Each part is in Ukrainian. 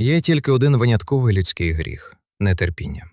Є тільки один винятковий людський гріх нетерпіння.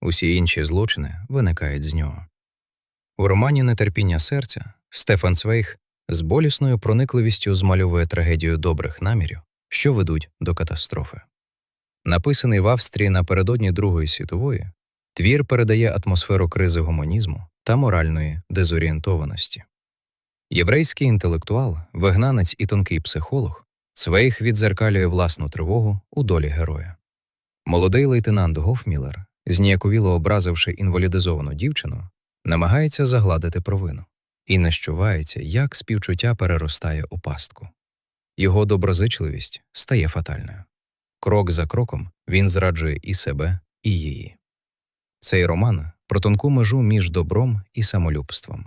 Усі інші злочини виникають з нього. У романі Нетерпіння серця Стефан Цвейг з болісною проникливістю змальовує трагедію добрих намірів, що ведуть до катастрофи. Написаний в Австрії напередодні Другої світової, твір передає атмосферу кризи гуманізму та моральної дезорієнтованості. Єврейський інтелектуал, вигнанець і тонкий психолог, Цвейг відзеркалює власну тривогу у долі героя. Молодий лейтенант Гофмілер, зніяковіло образивши інвалідизовану дівчину, намагається загладити провину і не щувається, як співчуття переростає у пастку. Його доброзичливість стає фатальною. Крок за кроком він зраджує і себе, і її. Цей роман про тонку межу між добром і самолюбством.